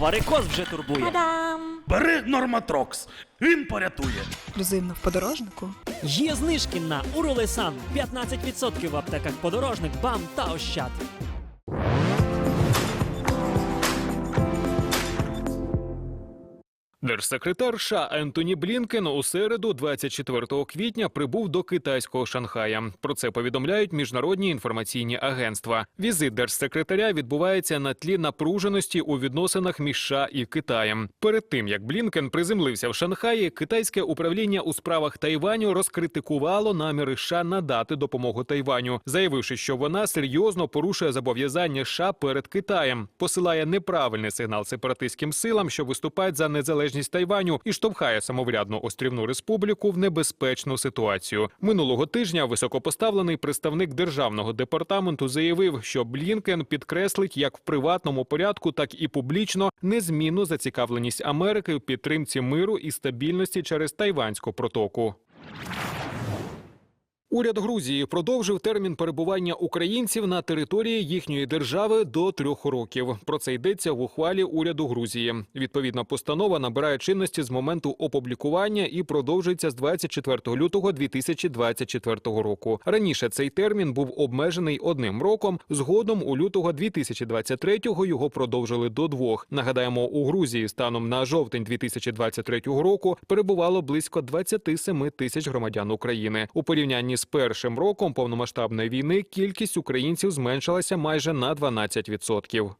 Варикоз вже турбує. Та-дам! Бери Норматрокс, він порятує. Ексклюзивно в подорожнику. Є знижки на Уролесан 15% в аптеках подорожник, бам та ощад. Держсекретар США Ентоні Блінкен у середу, 24 квітня, прибув до китайського Шанхая. Про це повідомляють міжнародні інформаційні агентства. Візит держсекретаря відбувається на тлі напруженості у відносинах між США і Китаєм. Перед тим як Блінкен приземлився в Шанхаї, китайське управління у справах Тайваню розкритикувало наміри США надати допомогу Тайваню, заявивши, що вона серйозно порушує зобов'язання США перед Китаєм, посилає неправильний сигнал сепаратистським силам, що виступають за незалежність Тайваню, і штовхає самоврядну острівну республіку в небезпечну ситуацію. Минулого тижня високопоставлений представник державного департаменту заявив, що Блінкен підкреслить як в приватному порядку, так і публічно незмінну зацікавленість Америки в підтримці миру і стабільності через Тайванську протоку. Уряд Грузії продовжив термін перебування українців на території їхньої держави до трьох років. Про це йдеться в ухвалі уряду Грузії. Відповідна постанова набирає чинності з моменту опублікування і продовжується з 24 лютого 2024 року. Раніше цей термін був обмежений одним роком. Згодом у лютого 2023-го його продовжили до двох. Нагадаємо, у Грузії станом на жовтень 2023 року перебувало близько 27 тисяч громадян України. У порівнянні з першим роком повномасштабної війни кількість українців зменшилася майже на 12%.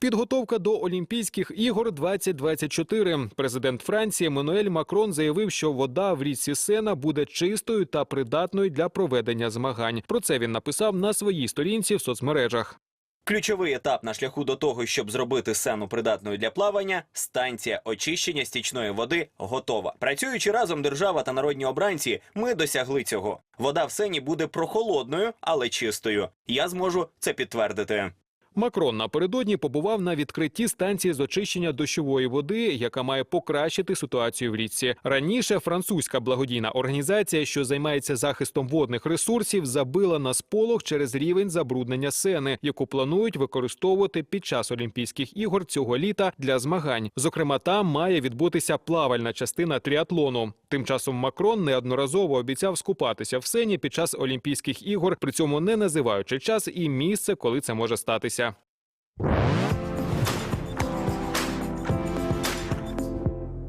Підготовка до Олімпійських ігор 2024. Президент Франції Еммануель Макрон заявив, що вода в річці Сена буде чистою та придатною для проведення змагань. Про це він написав на своїй сторінці в соцмережах. Ключовий етап на шляху до того, щоб зробити сену придатною для плавання, станція очищення стічної води готова. Працюючи разом, держава та народні обранці, ми досягли цього. Вода в сені буде прохолодною, але чистою. Я зможу це підтвердити. Макрон напередодні побував на відкритті станції з очищення дощової води, яка має покращити ситуацію в річці. Раніше французька благодійна організація, що займається захистом водних ресурсів, забила на сполох через рівень забруднення сени, яку планують використовувати під час Олімпійських ігор цього літа для змагань. Зокрема, там має відбутися плавальна частина тріатлону. Тим часом Макрон неодноразово обіцяв скупатися в сені під час Олімпійських ігор, при цьому не називаючи час і місце, коли це може статися. you